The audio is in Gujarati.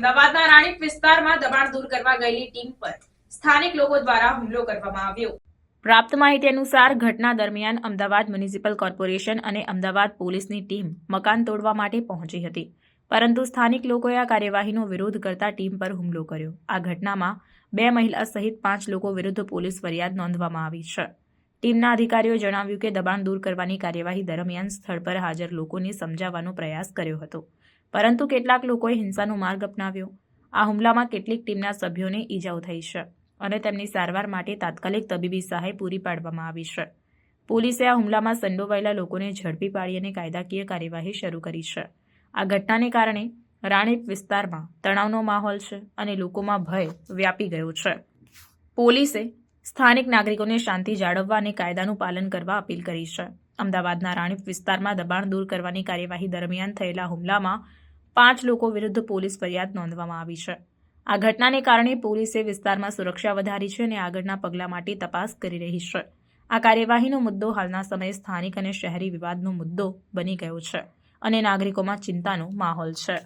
અમદાવાદના રાણીપ વિસ્તારમાં દબાણ દૂર કરવા ગયેલી ટીમ પર સ્થાનિક લોકો દ્વારા હુમલો કરવામાં આવ્યો. પ્રાપ્ત માહિતી અનુસાર ઘટના દરમિયાન અમદાવાદ મ્યુનિસિપલ કોર્પોરેશન અને અમદાવાદ પોલીસની ટીમ મકાન તોડવા માટે પહોંચી હતી. પરંતુ સ્થાનિક લોકોએ આ કાર્યવાહીનો વિરોધ કરતા ટીમ પર હુમલો કર્યો. આ ઘટનામાં બે મહિલા સહિત પાંચ લોકો વિરુદ્ધ પોલીસ ફરિયાદ નોંધવામાં આવી છે. ટીમના અધિકારીઓએ જણાવ્યું કે દબાણ દૂર કરવાની કાર્યવાહી દરમિયાન સ્થળ પર હાજર લોકોને સમજાવવાનો પ્રયાસ કર્યો હતો. પરંતુ કેટલાક લોકોએ હિંસાનો માર્ગ અપનાવ્યો. આ હુમલામાં કેટલીક ટીમના સભ્યોને ઈજાઓ થઈ છે અને તેમની સારવાર માટે તાત્કાલિક તબીબી સહાય પૂરી પાડવામાં આવી છે. પોલીસે આ હુમલામાં સંડોવાયેલા લોકોને ઝડપી પાડી અને કાયદાકીય કાર્યવાહી શરૂ કરી છે. આ ઘટનાને કારણે રાણીપ વિસ્તારમાં તણાવનો માહોલ છે અને લોકોમાં ભય વ્યાપી ગયો છે. પોલીસે સ્થાનિક નાગરિકોને શાંતિ જાળવવા અને કાયદાનું પાલન કરવા અપીલ કરી છે. અમદાવાદના રાણીપ વિસ્તારમાં દબાણ દૂર કરવાની કાર્યવાહી દરમિયાન થયેલા હુમલામાં પાંચ લોકો વિરુદ્ધ પોલીસ ફરિયાદ નોંધવામાં આવી છે. આ ઘટનાને કારણે પોલીસે વિસ્તારમાં સુરક્ષા વધારી છે અને આગળના પગલાં માટે તપાસ કરી રહી છે. આ કાર્યવાહીનો મુદ્દો હાલના સમયે સ્થાનિક અને શહેરી વિવાદનો મુદ્દો બની ગયો છે અને નાગરિકોમાં ચિંતાનો માહોલ છે.